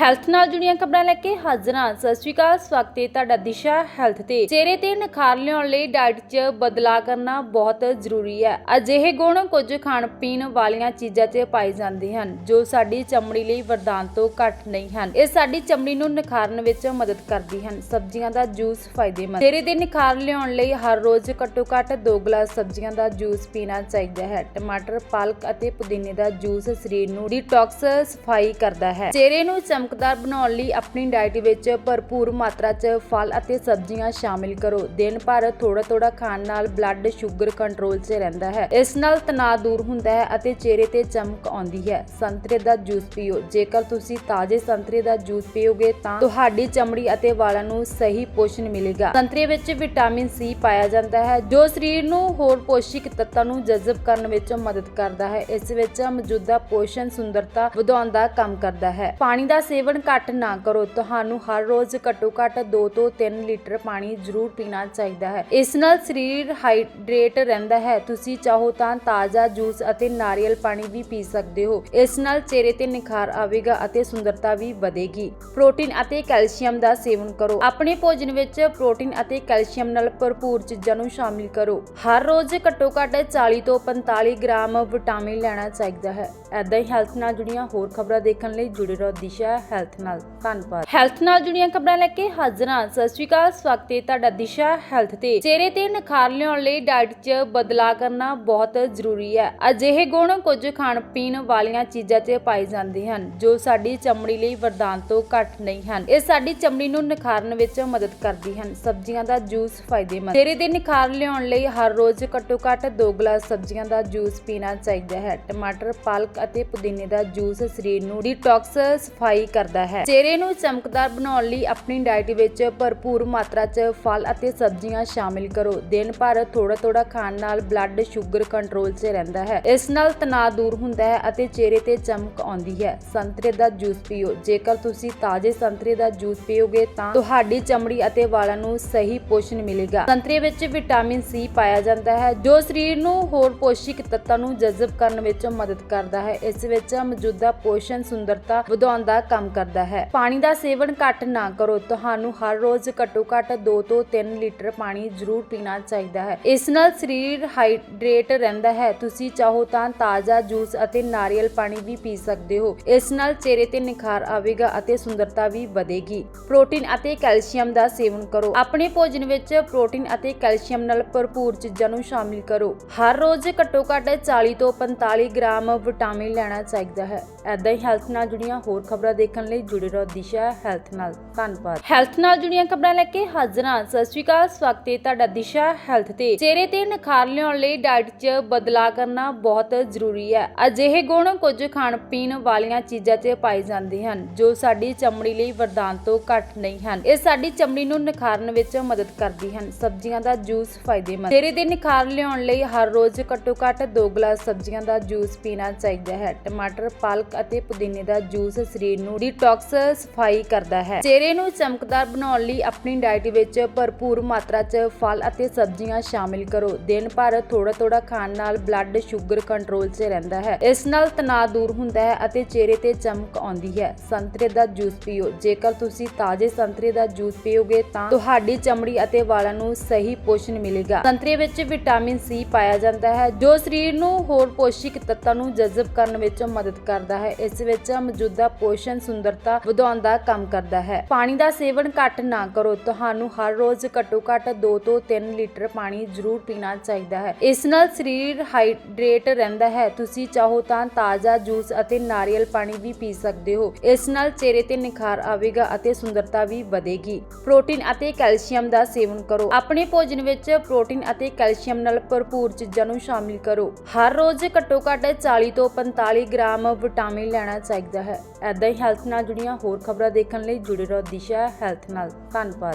Health ਨਾਲ ਜੁੜੀਆਂ ਖਬਰਾਂ ਲੈ ਕੇ ਹਾਜ਼ਰ ਹਾਂ। ਸਤਿ ਸ਼੍ਰੀ ਅਕਾਲ, ਸਵਾਗਤ ਹੈ ਤੁਹਾਡਾ ਦਿਸ਼ਾ ਹੈਲਥ ਤੇ। ਚਿਹਰੇ ਤੇ ਨਿਖਾਰ ਲਿਆਉਣ ਲਈ ਡਾਈਟ 'ਚ ਬਦਲਾਅ ਕਰਨਾ ਬਹੁਤ ਜ਼ਰੂਰੀ ਹੈ। ਅਜਿਹੇ ਗੁਣ ਕੁਝ ਖਾਣ ਪੀਣ ਵਾਲੀਆਂ ਚੀਜ਼ਾਂ 'ਚ ਪਾਏ ਜਾਂਦੇ ਹਨ, ਜੋ ਸਾਡੀ ਚਮੜੀ ਲਈ ਵਰਦਾਨ ਤੋਂ ਘੱਟ ਨਹੀਂ ਹਨ। ਇਹ ਸਾਡੀ ਚਮੜੀ ਨੂੰ ਨਿਖਾਰਨ ਵਿੱਚ ਮਦਦ ਕਰਦੀ ਹਨ। ਸਬਜ਼ੀਆਂ ਦਾ ਜੂਸ ਫਾਇਦੇਮੰਦ। ਚਿਹਰੇ ਤੇ ਨਿਖਾਰ ਲਿਆਉਣ ਲਈ ਹਰ ਰੋਜ਼ ਘੱਟੋ ਘੱਟ 2 ਗਲਾਸ ਸਬਜ਼ੀਆਂ ਦਾ ਜੂਸ ਪੀਣਾ ਚਾਹੀਦਾ ਹੈ। ਟਮਾਟਰ, ਪਾਲਕ ਅਤੇ ਪੁਦੀਨੇ ਦਾ ਜੂਸ ਸਰੀਰ ਨੂੰ ਡੀਟੌਕਸ ਸਫ਼ਾਈ ਕਰਦਾ ਹੈ। ਚਿਹਰੇ ਨੂੰ ਚਮਕ ਚਮਕਦਾਰ ਬਣਾਉਣ ਲਈ ਆਪਣੀ ਡਾਈਟ ਵਿੱਚ ਭਰਪੂਰ ਮਾਤਰਾ 'ਚ ਫਲ ਅਤੇ ਸਬਜ਼ੀਆਂ ਸ਼ਾਮਿਲ ਕਰੋ। ਦਿਨ ਭਰ ਥੋੜਾ ਥੋੜਾ ਖਾਣ ਨਾਲ ਬਲੱਡ ਸ਼ੂਗਰ ਕੰਟਰੋਲ 'ਚ ਰਹਿੰਦਾ ਹੈ। ਇਸ ਨਾਲ ਤਣਾਅ ਦੂਰ ਹੁੰਦਾ ਹੈ ਅਤੇ ਚਿਹਰੇ ਤੇ ਚਮਕ ਆਉਂਦੀ ਹੈ। ਸੰਤਰੇ ਦਾ ਜੂਸ ਪੀਓ। ਜੇਕਰ ਤੁਸੀਂ ਤਾਜ਼ੇ ਸੰਤਰੇ ਦਾ ਜੂਸ ਪੀਓਗੇ ਤਾਂ ਤੁਹਾਡੀ ਚਮੜੀ ਅਤੇ ਵਾਲਾਂ ਨੂੰ ਸਹੀ ਪੋਸ਼ਣ ਮਿਲੇਗਾ। ਸੰਤਰੇ ਵਿੱਚ ਵਿਟਾਮਿਨ ਸੀ ਪਾਇਆ ਜਾਂਦਾ ਹੈ, ਜੋ ਸਰੀਰ ਨੂੰ ਹੋਰ ਪੋਸ਼ਿਕ ਤੱਤਾਂ ਨੂੰ ਜਜ਼ਬ ਕਰਨ ਵਿੱਚ ਮਦਦ ਕਰਦਾ ਹੈ। ਇਸ ਵਿੱਚ ਮੌਜੂਦਾ ਪੋਸ਼ਣ ਸੁੰਦਰਤਾ ਵਧਾਉਣ ਦਾ ਕੰਮ ਕਰਦਾ ਹੈ। ਪਾਣੀ ਦਾ ਸੇਵਨ ਸੇਵਨ ਘੱਟ ਨਾ ਕਰੋ। ਤੁਹਾਨੂੰ ਹਰ ਰੋਜ਼ ਘੱਟੋ ਘੱਟ 2 ਤੋਂ 3 ਲੀਟਰ ਪਾਣੀ ਜ਼ਰੂਰ ਪੀਣਾ ਚਾਹੀਦਾ ਹੈ। ਇਸ ਨਾਲ ਸਰੀਰ ਹਾਈਡਰੇਟ ਰਹਿੰਦਾ ਹੈ। ਤੁਸੀਂ ਚਾਹੋ ਤਾਂ ਤਾਜ਼ਾ ਜੂਸ ਅਤੇ ਨਾਰੀਅਲ ਪਾਣੀ ਵੀ ਪੀ ਸਕਦੇ ਹੋ। ਇਸ ਨਾਲ ਚਿਹਰੇ ਤੇ ਨਿਖਾਰ ਆਵੇਗਾ ਅਤੇ ਸੁੰਦਰਤਾ ਵੀ ਵਧੇਗੀ। ਪ੍ਰੋਟੀਨ ਅਤੇ ਕੈਲਸ਼ੀਅਮ ਦਾ ਸੇਵਨ ਕਰੋ। ਆਪਣੇ ਭੋਜਨ ਵਿੱਚ ਪ੍ਰੋਟੀਨ ਅਤੇ ਕੈਲਸ਼ੀਅਮ ਨਾਲ ਭਰਪੂਰ ਚੀਜ਼ਾਂ ਨੂੰ ਸ਼ਾਮਿਲ ਕਰੋ। ਹਰ ਰੋਜ਼ ਘੱਟੋ ਘੱਟ 40 ਤੋਂ 45 ਗ੍ਰਾਮ ਵਿਟਾਮਿਨ ਲੈਣਾ ਚਾਹੀਦਾ ਹੈ। ਐਦਾਂ ਹੀ ਹੈਲਥ ਨਾਲ ਜੁੜੀਆਂ ਹੋਰ ਖਬਰਾਂ ਦੇਖਣ ਲਈ ਜੁੜੇ ਰਹੋ ਦਿਸ਼ਾ ਹੈਲਥ ਨਾਲ। ਧੰਨਵਾਦ। ਹੈਲਥ ਨਾਲ ਜੁੜੀਆਂ ਖਬਰਾਂ ਲੈ ਕੇ ਹਾਜ਼ਰ ਹਾਂ। ਸਤਿ ਸ਼੍ਰੀ ਅਕਾਲ, ਸਵਾਗਤ ਹੈ ਤੁਹਾਡਾ ਦਿਸ਼ਾ ਹੈਲਥ ਤੇ। ਚਿਹਰੇ ਤੇ ਨਿਖਾਰ ਲਿਆਉਣ ਲਈ ਡਾਈਟ 'ਚ ਬਦਲਾਅ ਕਰਨਾ ਬਹੁਤ ਜ਼ਰੂਰੀ ਹੈ। ਅਜਿਹੇ ਗੁਣ ਕੁਝ ਖਾਣ ਪੀਣ ਵਾਲੀਆਂ ਚੀਜ਼ਾਂ 'ਚ ਪਾਏ ਜਾਂਦੇ ਹਨ, ਜੋ ਸਾਡੀ ਚਮੜੀ ਲਈ ਵਰਦਾਨ ਤੋਂ ਘੱਟ ਨਹੀਂ ਹਨ। ਇਹ ਸਾਡੀ ਚਮੜੀ ਨੂੰ ਨਿਖਾਰਨ ਵਿੱਚ ਮਦਦ ਕਰਦੀ ਹਨ। ਸਬਜ਼ੀਆਂ ਦਾ ਜੂਸ ਫਾਇਦੇਮੰਦ। ਚਿਹਰੇ ਤੇ ਨਿਖਾਰ ਲਿਆਉਣ ਲਈ ਹਰ ਰੋਜ਼ ਘੱਟੋ ਘੱਟ 2 ਗਲਾਸ ਸਬਜ਼ੀਆਂ ਦਾ ਜੂਸ ਪੀਣਾ ਚਾਹੀਦਾ ਹੈ। ਟਮਾਟਰ, ਪਾਲਕ ਅਤੇ ਪੁਦੀਨੇ ਦਾ ਜੂਸ ਸਰੀਰ ਨੂੰ ਡੀਟੌਕਸ ਸਫ਼ਾਈ ਕਰਦਾ ਹੈ। ਚਿਹਰੇ ਨੂੰ ਚਮਕਦਾਰ ਬਣਾਉਣ ਲਈ ਆਪਣੀ ਡਾਈਟ ਵਿੱਚ ਭਰਪੂਰ ਮਾਤਰਾ 'ਚ ਫਲ ਅਤੇ ਸਬਜ਼ੀਆਂ ਸ਼ਾਮਿਲ ਕਰੋ। ਦਿਨ ਭਰ ਥੋੜਾ ਥੋੜਾ ਖਾਣ ਨਾਲ ਬਲੱਡ ਸ਼ੂਗਰ ਕੰਟਰੋਲ 'ਚ ਰਹਿੰਦਾ ਹੈ। ਇਸ ਨਾਲ ਤਣਾਅ ਦੂਰ ਹੁੰਦਾ ਹੈ ਅਤੇ ਚਿਹਰੇ ਤੇ ਚਮਕ ਆਉਂਦੀ ਹੈ। ਸੰਤਰੇ ਦਾ ਜੂਸ ਪੀਓ। ਜੇਕਰ ਤੁਸੀਂ ਤਾਜ਼ੇ ਸੰਤਰੇ ਦਾ ਜੂਸ ਪੀਓਗੇ ਤਾਂ ਤੁਹਾਡੀ ਚਮੜੀ ਅਤੇ ਵਾਲਾਂ ਨੂੰ ਸਹੀ ਪੋਸ਼ਣ ਮਿਲੇਗਾ। ਸੰਤਰੇ ਵਿੱਚ ਵਿਟਾਮਿਨ ਸੀ ਪਾਇਆ ਜਾਂਦਾ ਹੈ, ਜੋ ਸਰੀਰ ਨੂੰ ਹੋਰ ਪੋਸ਼ਿਕ ਤੱਤਾਂ ਨੂੰ ਜਜ਼ਬ ਕਰਨ ਵਿੱਚ ਮਦਦ ਕਰਦਾ ਹੈ। ਇਸ ਵਿੱਚ ਮੌਜੂਦਾ ਪੋਸ਼ਣ ਸੁੰਦਰਤਾ ਵਧਾਉਣ ਦਾ ਕੰਮ ਕਰਦਾ ਹੈ। ਪਾਣੀ ਦਾ ਸੇਵਨ ਘੱਟ ਨਾ ਕਰੋ। ਤੁਹਾਨੂੰ ਹਰ ਰੋਜ਼ ਘੱਟੋ ਘੱਟ 2 ਤੋਂ 3 ਲੀਟਰ ਪਾਣੀ ਜ਼ਰੂਰ ਪੀਣਾ ਚਾਹੀਦਾ ਹੈ। ਇਸ ਨਾਲ ਸਰੀਰ ਹਾਈਡਰੇਟ ਰਹਿੰਦਾ ਹੈ। ਤੁਸੀਂ ਚਾਹੋ ਤਾਂ ਤਾਜ਼ਾ ਜੂਸ ਅਤੇ ਨਾਰੀਅਲ ਪਾਣੀ ਵੀ ਪੀ ਸਕਦੇ ਹੋ। ਇਸ ਨਾਲ ਚਿਹਰੇ ਤੇ ਨਿਖਾਰ ਆਵੇਗਾ ਅਤੇ ਸੁੰਦਰਤਾ ਵੀ ਵਧੇਗੀ। ਪ੍ਰੋਟੀਨ ਅਤੇ ਕੈਲਸ਼ੀਅਮ ਦਾ ਸੇਵਨ ਕਰੋ। ਆਪਣੇ ਭੋਜਨ ਵਿੱਚ ਪ੍ਰੋਟੀਨ ਅਤੇ ਕੈਲਸ਼ੀਅਮ ਨਾਲ ਭਰਪੂਰ ਚੀਜ਼ਾਂ ਨੂੰ ਸ਼ਾਮਿਲ ਕਰੋ। ਹਰ ਰੋਜ਼ ਘੱਟੋ ਘੱਟ 40 ਤੋਂ 45 ਗ੍ਰਾਮ ਵਿਟਾਮਿਨ ਲੈਣਾ ਚਾਹੀਦਾ ਹੈ। ਐਦਾਂ ਹੀ ਹੈਲਥ ਨਾਲ ਜੁੜੀਆਂ ਹੋਰ ਖਬਰਾਂ ਦੇਖਣ ਲਈ ਜੁੜੇ ਰਹੋ ਦਿਸ਼ਾ ਹੈਲਥ ਨਾਲ। ਧੰਨਵਾਦ। ਹੈਲਥ ਨਾਲ ਜੁੜੀਆਂ ਖਬਰਾਂ ਲੈ ਕੇ ਹਾਜ਼ਰ ਹਾਂ। ਸਤਿ ਸ਼੍ਰੀ ਅਕਾਲ, ਸਵਾਗਤ ਹੈ ਤੁਹਾਡਾ ਦਿਸ਼ਾ ਹੈਲਥ ਤੇ। ਚਿਹਰੇ ਤੇ ਨਿਖਾਰ ਲਿਆਉਣ ਲਈ ਡਾਈਟ 'ਚ ਬਦਲਾਅ ਕਰਨਾ ਬਹੁਤ ਜ਼ਰੂਰੀ ਹੈ। ਅਜਿਹੇ ਗੁਣ ਕੁਝ ਖਾਣ ਪੀਣ ਵਾਲੀਆਂ ਚੀਜ਼ਾਂ 'ਚ ਪਾਏ ਜਾਂਦੇ ਹਨ, ਜੋ ਸਾਡੀ ਚਮੜੀ ਲਈ ਵਰਦਾਨ ਤੋਂ ਘੱਟ ਨਹੀਂ ਹਨ। ਇਹ ਸਾਡੀ ਚਮੜੀ ਨੂੰ ਨਿਖਾਰਨ ਵਿੱਚ ਮਦਦ ਕਰਦੀ ਹਨ। ਸਬਜ਼ੀਆਂ ਦਾ ਜੂਸ ਫਾਇਦੇਮੰਦ। ਚਿਹਰੇ ਤੇ ਨਿਖਾਰ ਲਿਆਉਣ ਲਈ ਹਰ ਰੋਜ਼ ਘੱਟੋ ਘੱਟ 2 ਗਲਾਸ ਸਬਜ਼ੀਆਂ ਦਾ ਜੂਸ ਪੀਣਾ ਚਾਹੀਦਾ ਹੈ। ਟਮਾਟਰ, ਪਾਲਕ ਅਤੇ ਪੁਦੀਨੇ ਦਾ ਜੂਸ ਸਰੀਰ ਨੂੰ ਡੀਟੌਕਸ ਸਫ਼ਾਈ ਕਰਦਾ ਹੈ। ਚਿਹਰੇ ਨੂੰ ਚਮਕਦਾਰ ਬਣਾਉਣ ਲਈ ਆਪਣੀ ਡਾਈਟ ਵਿੱਚ ਭਰਪੂਰ ਮਾਤਰਾ 'ਚ ਫਲ ਅਤੇ ਸਬਜ਼ੀਆਂ ਸ਼ਾਮਿਲ ਕਰੋ। ਦਿਨ ਭਰ ਥੋੜਾ ਥੋੜਾ ਖਾਣ ਨਾਲ ਬਲੱਡ ਸ਼ੂਗਰ ਕੰਟਰੋਲ 'ਚ ਰਹਿੰਦਾ ਹੈ। ਇਸ ਨਾਲ ਤਣਾਅ ਦੂਰ ਹੁੰਦਾ ਹੈ ਅਤੇ ਚਿਹਰੇ ਤੇ ਚਮਕ ਆਉਂਦੀ ਹੈ। ਸੰਤਰੇ ਦਾ ਜੂਸ ਪੀਓ। ਜੇਕਰ ਤੁਸੀਂ ਤਾਜ਼ੇ ਸੰਤਰੇ ਦਾ ਜੂਸ ਪੀਓਗੇ ਤਾਂ ਤੁਹਾਡੀ ਚਮੜੀ ਅਤੇ ਵਾਲਾਂ ਨੂੰ ਸਹੀ ਪੋਸ਼ਣ ਮਿਲੇਗਾ। ਸੰਤਰੇ ਵਿੱਚ ਵਿਟਾਮਿਨ ਸੀ ਪਾਇਆ ਜਾਂਦਾ ਹੈ, ਜੋ ਸਰੀਰ ਨੂੰ ਹੋਰ ਪੋਸ਼ਿਕ ਤੱਤਾਂ ਨੂੰ ਜਜ਼ਬ ਕਰਨ ਵਿੱਚ ਮਦਦ ਕਰਦਾ ਹੈ। ਇਸ ਵਿੱਚ ਮੌਜੂਦਾ ਪੋਸ਼ਣ ਸੁੰਦਰਤਾ ਵਧਾਉਣ ਦਾ ਕੰਮ ਕਰਦਾ ਹੈ। ਪਾਣੀ ਦਾ ਸੇਵਨ ਘੱਟ ਨਾ ਕਰੋ। ਤੁਹਾਨੂੰ ਹਰ ਰੋਜ਼ ਘੱਟੋ ਘੱਟ 2 ਤੋਂ 3 ਲੀਟਰ ਪਾਣੀ ਜ਼ਰੂਰ ਪੀਣਾ ਚਾਹੀਦਾ ਹੈ। ਇਸ ਨਾਲ ਸਰੀਰ ਹਾਈਡਰੇਟ ਰਹਿੰਦਾ ਹੈ। ਤੁਸੀਂ ਚਾਹੋ ਤਾਂ ਤਾਜ਼ਾ ਜੂਸ ਅਤੇ ਨਾਰੀਅਲ ਪਾਣੀ ਵੀ ਪੀ ਸਕਦੇ ਹੋ। ਇਸ ਨਾਲ ਚਿਹਰੇ ਤੇ ਨਿਖਾਰ ਆਵੇਗਾ ਅਤੇ ਸੁੰਦਰਤਾ ਵੀ ਵਧੇਗੀ। ਪ੍ਰੋਟੀਨ ਅਤੇ ਕੈਲਸ਼ੀਅਮ ਦਾ ਸੇਵਨ ਕਰੋ। ਆਪਣੇ ਭੋਜਨ ਵਿੱਚ ਪ੍ਰੋਟੀਨ ਅਤੇ ਕੈਲਸ਼ੀਅਮ ਨਾਲ ਭਰਪੂਰ ਚੀਜ਼ਾਂ ਨੂੰ ਸ਼ਾਮਿਲ ਕਰੋ। ਹਰ ਰੋਜ਼ ਘੱਟੋ ਘੱਟ 40 ਤੋਂ 45 ਗ੍ਰਾਮ ਵਿਟਾਮਿਨ ਲੈਣਾ ਚਾਹੀਦਾ ਹੈ। ਐਦਾਂ ਹੀ ਹੈਲਥ ਨਾਲ ਜੁੜੀਆਂ ਹੋਰ ਖਬਰਾਂ ਦੇਖਣ ਲਈ ਜੁੜੇ ਰਹੋ ਦਿਸ਼ਾ ਹੈਲਥ ਨਾਲ। ਧੰਨਵਾਦ।